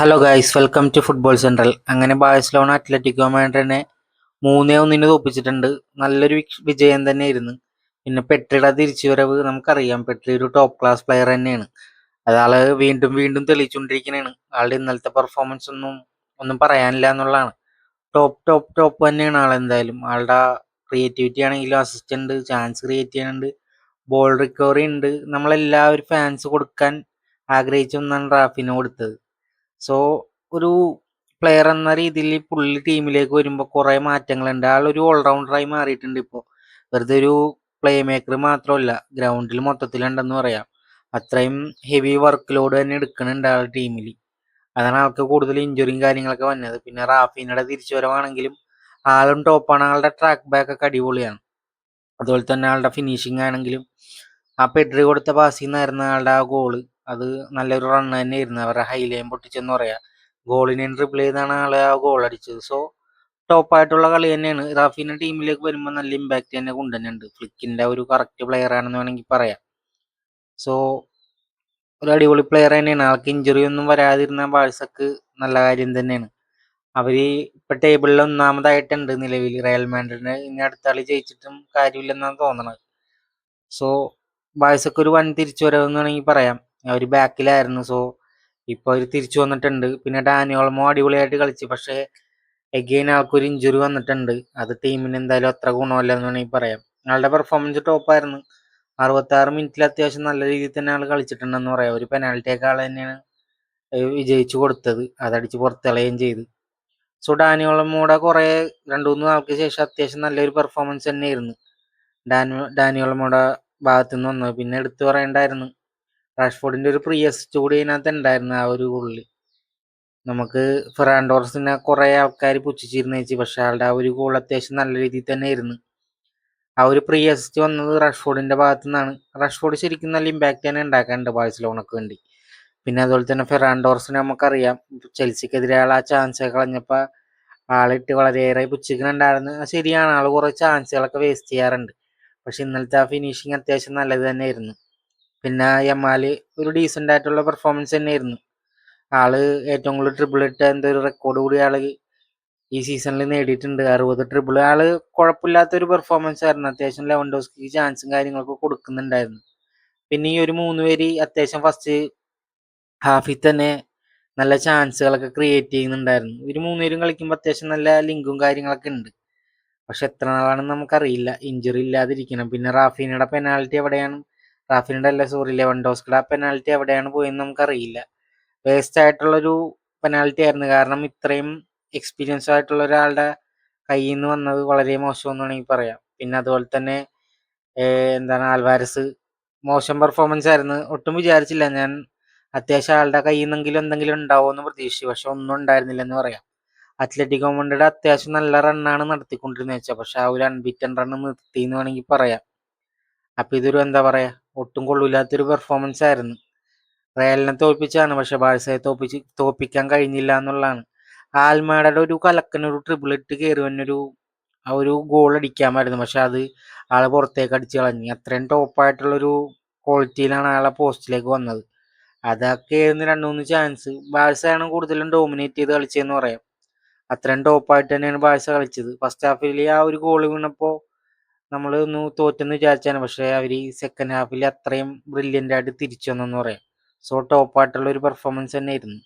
Hello guys welcome to football central അങ്ങനെ Barcelona Atletico മാഡ്രിനെ മൂന്നേ ഒന്നിന് തോപ്പിച്ചിട്ടുണ്ട്. നല്ലൊരു വിജയം തന്നെ ആയിരുന്നു പിന്നെ പെട്രിയുടെ തിരിച്ചുവരവ് നമുക്കറിയാം. പെട്രി ഒരു ടോപ്പ് ക്ലാസ് പ്ലെയർ തന്നെയാണ്. അയാൾ വീണ്ടും വീണ്ടും തെളിയിച്ചുകൊണ്ടിരിക്കുന്നതാണ് ആളുടെ ഇന്നലത്തെ പെർഫോമൻസ് ഒന്നും ഒന്നും പറയാനില്ല എന്നുള്ളതാണ്. ടോപ്പ് ടോപ്പ് ടോപ്പ് തന്നെയാണ് ആൾ എന്തായാലും. ആളുടെ ക്രിയേറ്റിവിറ്റി ആണെങ്കിലും അസിസ്റ്റന്റ് ചാൻസ് ക്രിയേറ്റ് ചെയ്യാനുണ്ട് ബോൾ റിക്കവറി ഉണ്ട്. നമ്മളെല്ലാവരും ഫാൻസ് കൊടുക്കാൻ ആഗ്രഹിച്ചൊന്നാണ് റാഫിന് കൊടുത്തത്. സോ ഒരു പ്ലെയർ എന്ന രീതിയിൽ പുള്ളി ടീമിലേക്ക് വരുമ്പോൾ കുറേ മാറ്റങ്ങളുണ്ട്. ആളൊരു ഓൾറൗണ്ടറായി മാറിയിട്ടുണ്ട് ഇപ്പോൾ വെറുതെ ഒരു പ്ലേ മേക്കർ മാത്രമല്ല ഗ്രൗണ്ടിൽ മൊത്തത്തിലുണ്ടെന്ന് പറയാം. അത്രയും ഹെവി വർക്ക് ലോഡ് തന്നെ എടുക്കുന്നുണ്ട് ആൾ ടീമിൽ അതാണ് ആൾക്ക് കൂടുതൽ ഇഞ്ചുറിയും കാര്യങ്ങളൊക്കെ വന്നത്. പിന്നെ റാഫീനയുടെ തിരിച്ചുവരവാണെങ്കിലും ആളും ടോപ്പാണ് ആളുടെ ട്രാക്ക് ബാക്ക് ഒക്കെ അടിപൊളിയാണ്. അതുപോലെ തന്നെ ആളുടെ ഫിനിഷിംഗ് ആണെങ്കിലും ആ പെഡ്രി കൊടുത്ത പാസിൽ നിന്നായിരുന്നു ആളുടെ ആ ഗോൾ അത് നല്ലൊരു റൺ തന്നെയായിരുന്നു. അവരുടെ ഹൈലൈൻ പൊട്ടിച്ചെന്ന് പറയാം. ഗോളിനെ ട്രിപ്പിൾ ചെയ്താണ് ആളെ ആ ഗോൾ അടിച്ചത്. സോ ടോപ്പ് ആയിട്ടുള്ള കളി തന്നെയാണ്. റാഫീന ടീമിലേക്ക് വരുമ്പോൾ നല്ല ഇമ്പാക്റ്റ് തന്നെ കൊണ്ടുതന്നെയുണ്ട് ഫ്ലിക്കിന്റെ ഒരു കറക്റ്റ് പ്ലെയർ ആണെന്ന് വേണമെങ്കിൽ പറയാം. സോ ഒരു അടിപൊളി പ്ലെയർ തന്നെയാണ്. ആൾക്ക് ഇഞ്ചുറി ഒന്നും വരാതിരുന്ന ബാഴ്സക്ക് നല്ല കാര്യം തന്നെയാണ്. അവർ ഇപ്പൊ ടേബിളിൽ ഒന്നാമതായിട്ടുണ്ട് നിലവിൽ. റയൽ മാൻഡ്രിഡിന് ഇനി അടുത്ത കളി ജയിച്ചിട്ടും കാര്യമില്ലെന്നാണ് തോന്നണത്. സോ ബാഴ്സക്ക് ഒരു വൻ തിരിച്ചു വരവെന്ന് വേണമെങ്കിൽ പറയാം. അവർ ബാക്കിലായിരുന്നു സോ ഇപ്പൊ അവർ തിരിച്ചു വന്നിട്ടുണ്ട്. പിന്നെ ഡാനിയോളമോ അടിപൊളിയായിട്ട് കളിച്ചു. പക്ഷേ എഗെയിൻ ആൾക്കൊരു ഇഞ്ചുറി വന്നിട്ടുണ്ട്. അത് ടീമിന് എന്തായാലും അത്ര ഗുണമല്ല എന്ന് വേണമെങ്കിൽ പറയാം. ആളുടെ പെർഫോമൻസ് ടോപ്പായിരുന്നു അറുപത്തി ആറ് മിനിറ്റിൽ അത്യാവശ്യം നല്ല രീതിയിൽ തന്നെ ആൾ കളിച്ചിട്ടുണ്ടെന്ന് പറയാം. ഒരു പെനാൽറ്റിയൊക്കെ ആൾ തന്നെയാണ് വിജയിച്ചു കൊടുത്തത്. അതടിച്ച് പുറത്തിളയുകയും ചെയ്തു. സോ ഡാനിയോളമോടെ കുറെ രണ്ടു മൂന്ന് നാൾക്ക് ശേഷം അത്യാവശ്യം നല്ലൊരു പെർഫോമൻസ് തന്നെയായിരുന്നു. ഡാനി ഡാനിയോളമോടെ ഭാഗത്തു നിന്ന് വന്നത്. പിന്നെ എടുത്തു പറയേണ്ടായിരുന്നു റാഷ്ഫോർഡിന്റെ ഒരു പ്രീ അസിസ്റ്റ് കൂടി അതിനകത്ത് ഉണ്ടായിരുന്നു ആ ഒരു ഗോളിൽ നമുക്ക് ഫെറാൻഡോർസിനെ കുറെ ആൾക്കാർ പുച്ഛിച്ചിരുന്നു ചേച്ചി പക്ഷെ ആളുടെ ആ ഒരു ഗോൾ അത്യാവശ്യം നല്ല രീതിയിൽ തന്നെ ആയിരുന്നു. ആ ഒരു പ്രീ അസിസ്റ്റ് വന്നത് റഷ്ഫോർഡിന്റെ ഭാഗത്തു നിന്നാണ് റഷ്ഫോർഡ് ശരിക്കും നല്ല ഇമ്പാക്റ്റ് തന്നെ ഉണ്ടാക്കാനുണ്ട് ബാഴ്സലോണക്ക് വേണ്ടി. പിന്നെ അതുപോലെ തന്നെ ഫെറാൻഡോർസിനെ നമുക്കറിയാം ചെൽസിക്കെതിരെ ആൾ ആ ചാൻസ് കളഞ്ഞപ്പോൾ ആളിട്ട് വളരെയേറെ പുച്ഛിക്കുന്നുണ്ടായിരുന്നു. ശരിയാണ് ആൾ കുറേ ചാൻസുകളൊക്കെ വേസ്റ്റ് ചെയ്യാറുണ്ട്. പക്ഷെ ഇന്നലത്തെ ആ ഫിനിഷിങ് അത്യാവശ്യം നല്ലത് തന്നെയായിരുന്നു. പിന്നെ യമാൽ ഒരു ഡീസെന്റ് ആയിട്ടുള്ള പെർഫോമൻസ് തന്നെയായിരുന്നു. ആൾ ഏറ്റവും കൂടുതൽ ട്രിപ്പിൾ ഇട്ട എന്തൊരു റെക്കോർഡ് കൂടി ആൾ ഈ സീസണിൽ നേടിയിട്ടുണ്ട്. അറുപത് ട്രിപ്പിൾ ആൾ കുഴപ്പമില്ലാത്ത ഒരു പെർഫോമൻസ് ആയിരുന്നു. അത്യാവശ്യം ലെവൻ ലെവൻഡോസ്ക്ക് ചാൻസും കാര്യങ്ങളൊക്കെ കൊടുക്കുന്നുണ്ടായിരുന്നു. പിന്നെ ഈ ഒരു മൂന്ന് പേര് അത്യാവശ്യം ഫസ്റ്റ് ഹാഫിൽ തന്നെ നല്ല ചാൻസുകളൊക്കെ ക്രിയേറ്റ് ചെയ്യുന്നുണ്ടായിരുന്നു. ഇവർ മൂന്നുപേരും കളിക്കുമ്പോൾ അത്യാവശ്യം നല്ല ലിങ്കും കാര്യങ്ങളൊക്കെ ഉണ്ട്. പക്ഷെ എത്ര നാളാണെന്ന് നമുക്കറിയില്ല. ഇഞ്ചുറി ഇല്ലാതിരിക്കണം. പിന്നെ റാഫീനയുടെ പെനാൾട്ടി എവിടെയാണ്? റാഫീനയുടെ അല്ല സോറി ലെവൻഡോസ്കിയുടെ ആ പെനാൽറ്റി എവിടെയാണ് പോയെന്ന് നമുക്കറിയില്ല. വേസ്റ്റ് ആയിട്ടുള്ളൊരു പെനാൽറ്റി ആയിരുന്നു. കാരണം ഇത്രയും എക്സ്പീരിയൻസ് ആയിട്ടുള്ള ഒരാളുടെ കയ്യിൽ നിന്ന് വന്നത് വളരെ മോശമെന്ന് വേണമെങ്കിൽ പറയാം. പിന്നെ അതുപോലെ തന്നെ എന്താണ് ആൽവാരസ് മോശം പെർഫോമൻസ് ആയിരുന്നു. ഒട്ടും വിചാരിച്ചില്ല. ഞാൻ അത്യാവശ്യം ആളുടെ കയ്യിൽ നിന്നെങ്കിലും എന്തെങ്കിലും ഉണ്ടാവുമെന്ന് പ്രതീക്ഷിച്ചു. പക്ഷെ ഒന്നും ഉണ്ടായിരുന്നില്ല എന്ന് പറയാം. അത്ലറ്റിക് കോമണ്ടിയുടെ അത്യാവശ്യം നല്ല റണ്ണാണ് നടത്തിക്കൊണ്ടിരുന്നത് വെച്ചാൽ പക്ഷെ ആ ഒരു അൺബീറ്റൻ റണ്ണ് നിർത്തി എന്ന് വേണമെങ്കിൽ പറയാം. അപ്പൊ ഇതൊരു എന്താ പറയാ ഒട്ടും കൊള്ളൂല്ലാത്തൊരു പെർഫോമൻസ് ആയിരുന്നു. റയലിനെ തോൽപ്പിച്ചാണ് പക്ഷെ ബാഴ്സയെ തോൽപ്പിച്ച് തോൽപ്പിക്കാൻ കഴിഞ്ഞില്ല എന്നുള്ളതാണ്. ആൽമാഡയുടെ ഒരു കലക്കനൊരു ഒരു ട്രിപ്പിൾ ഇട്ട് കയറി വന്നൊരു ആ ഒരു ഗോൾ അടിക്കാമായിരുന്നു. പക്ഷെ അത് ആളെ പുറത്തേക്ക് അടിച്ച് കളഞ്ഞു. അത്രയും ടോപ്പായിട്ടുള്ളൊരു ക്വാളിറ്റിയിലാണ് ആളെ പോസ്റ്റിലേക്ക് വന്നത്. അതൊക്കെ ആയിരുന്നു രണ്ട് മൂന്ന് ചാൻസ് ബാഴ്സയാണ് കൂടുതലും ഡോമിനേറ്റ് ചെയ്ത് കളിച്ചതെന്ന് പറയാം. അത്രയും ടോപ്പായിട്ട് തന്നെയാണ് ബാഴ്സ കളിച്ചത്. ഫസ്റ്റ് ഹാഫിൽ ആ ഒരു ഗോൾ വീണപ്പോൾ നമ്മൾ ഒന്ന് തോറ്റെന്ന് വിചാരിച്ചാണ്. പക്ഷെ അവർ ഈ സെക്കൻഡ് ഹാഫിൽ അത്രയും ബ്രില്യന്റ് ആയിട്ട് തിരിച്ചു വന്നെന്ന് പറയാം. സോ ടോപ്പായിട്ടുള്ള ഒരു പെർഫോമൻസ് തന്നെയായിരുന്നു.